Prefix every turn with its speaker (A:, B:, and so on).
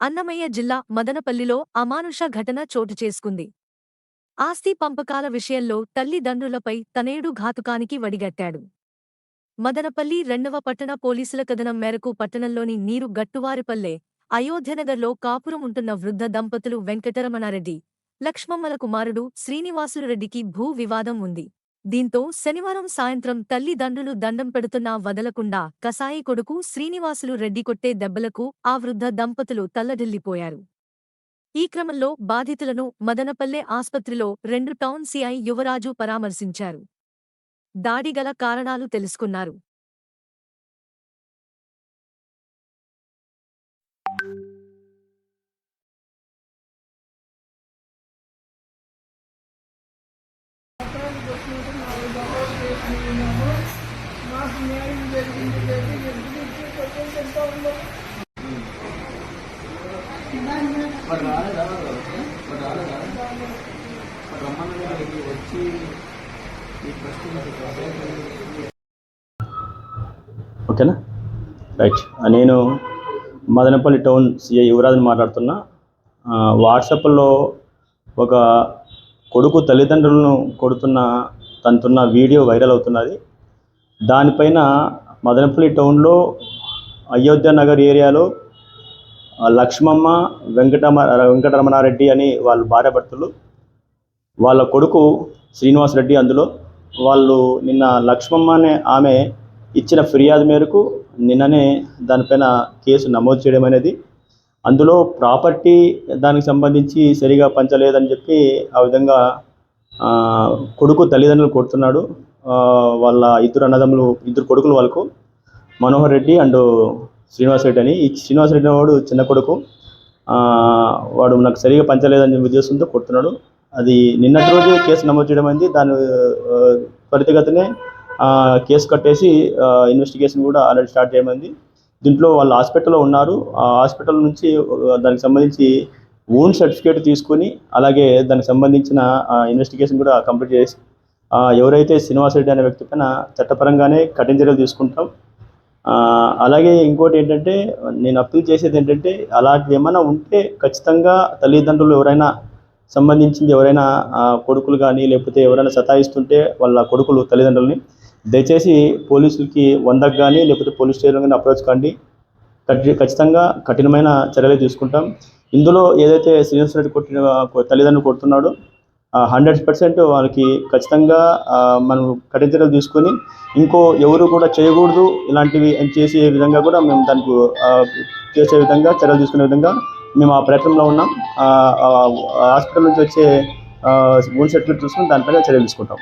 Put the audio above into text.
A: అన్నమయ్య జిల్లా మదనపల్లిలో అమానుష ఘటన చోటు చేసుకుంది. ఆస్తి పంపకాల విషయంలో తల్లిదండ్రులపై తనేడు ఘాతుకానికి వడిగట్టాడు. మదనపల్లి రెండవ పట్టణ పోలీసుల కథనం మేరకు పట్టణంలోని నీరు గట్టువారిపల్లె అయోధ్యనగర్లో కాపురం ఉంటున్న వృద్ధ దంపతులు వెంకటరమణారెడ్డి లక్ష్మమ్మల కుమారుడు శ్రీనివాసులరెడ్డికి భూ వివాదం ఉంది. దీంతో శనివారం సాయంత్రం తల్లిదండ్రులు దండం పెడుతున్నా వదలకుండా కసాయి కొడుకు శ్రీనివాసులు రెడ్డి కొట్టే దెబ్బలకు ఆ వృద్ధ దంపతులు తల్లడిల్లిపోయారు. ఈ క్రమంలో బాధితులను మదనపల్లె ఆస్పత్రిలో రెండు టౌన్ సిఐ యువరాజు పరామర్శించారు. దాడిగల కారణాలు తెలుసుకున్నారు.
B: మాకు న్యాయం జరిగింది లేదు ఎందుకు ఇచ్చి
C: మరి రాలేదా మరి రాలేదా మరి వచ్చి ఈ ప్రశ్న
D: ఓకేనా? రైట్. నేను మదనపల్లి టౌన్ సిఐ యువరాజుని మాట్లాడుతున్నా. వాట్సాప్లో ఒక కొడుకు తల్లిదండ్రులను కొడుతున్న తనతున్న వీడియో వైరల్ అవుతున్నది. దానిపైన మదనపల్లి టౌన్లో అయోధ్య నగర్ ఏరియాలో లక్ష్మమ్మ వెంకటమ వెంకటరమణారెడ్డి అని వాళ్ళ భార్యాభర్తలు వాళ్ళ కొడుకు శ్రీనివాస్ రెడ్డి అందులో. వాళ్ళు నిన్న లక్ష్మమ్మ అనే ఆమె ఇచ్చిన ఫిర్యాదు మేరకు నిన్ననే దానిపైన కేసు నమోదు చేయడం అనేది. అందులో ప్రాపర్టీ దానికి సంబంధించి సరిగా పంచలేదని చెప్పి ఆ విధంగా కొడుకు తల్లిదండ్రులు కొడుతున్నాడు. వాళ్ళ ఇద్దరు అన్నదమ్ములు ఇద్దరు కొడుకులు వాళ్ళకు మనోహర్ రెడ్డి అండ్ శ్రీనివాస్ రెడ్డి అని. ఈ శ్రీనివాస్ రెడ్డి వాడు చిన్న కొడుకు. వాడు నాకు సరిగా పంచలేదని ఉద్దేశంతో కొడుతున్నాడు. అది నిన్నటి రోజు కేసు నమోదు చేయడం అయింది. దాని ఆ, త్వరితగతినే కేసు కట్టేసి ఇన్వెస్టిగేషన్ కూడా ఆల్రెడీ స్టార్ట్ చేయమైంది దీంట్లో వాళ్ళు హాస్పిటల్లో ఉన్నారు. ఆ హాస్పిటల్ నుంచి దానికి సంబంధించి ఓన్ సర్టిఫికేట్ తీసుకొని అలాగే దానికి సంబంధించిన ఇన్వెస్టిగేషన్ కూడా కంప్లీట్ చేసి ఎవరైతే శ్రీనివాస్ రెడ్డి అనే వ్యక్తి పైన చట్టపరంగానే కఠిన చర్యలు తీసుకుంటాం. అలాగే ఇంకోటి ఏంటంటే నేను అప్పీల్ చేసేది ఏంటంటే అలాంటివి ఏమైనా ఉంటే ఖచ్చితంగా తల్లిదండ్రులు ఎవరైనా సంబంధించింది ఎవరైనా కొడుకులు కానీ లేకపోతే ఎవరైనా సతాయిస్తుంటే వాళ్ళ కొడుకులు తల్లిదండ్రులని దయచేసి పోలీసులకి వందకు కానీ లేకపోతే పోలీస్ స్టేషన్ కానీ అప్రోచ్ కండి. ఖచ్చితంగా కఠినమైన చర్యలు తీసుకుంటాం. ఇందులో ఏదైతే శ్రీనివాస్ రెడ్డి కొట్టిన తల్లిదండ్రులు కొడుతున్నాడో హండ్రెడ్ పర్సెంట్ వాళ్ళకి ఖచ్చితంగా మనం కఠిన చర్యలు తీసుకొని ఇంకో ఎవరు కూడా చేయకూడదు ఇలాంటివి అని చేసే విధంగా కూడా మేము దానికి చేసే విధంగా చర్యలు తీసుకునే విధంగా మేము ఆ ప్రయత్నంలో ఉన్నాం. హాస్పిటల్ నుంచి వచ్చే ఓన్ సర్టిఫికేట్ చూసుకుని దానిపైన చర్యలు తీసుకుంటాం.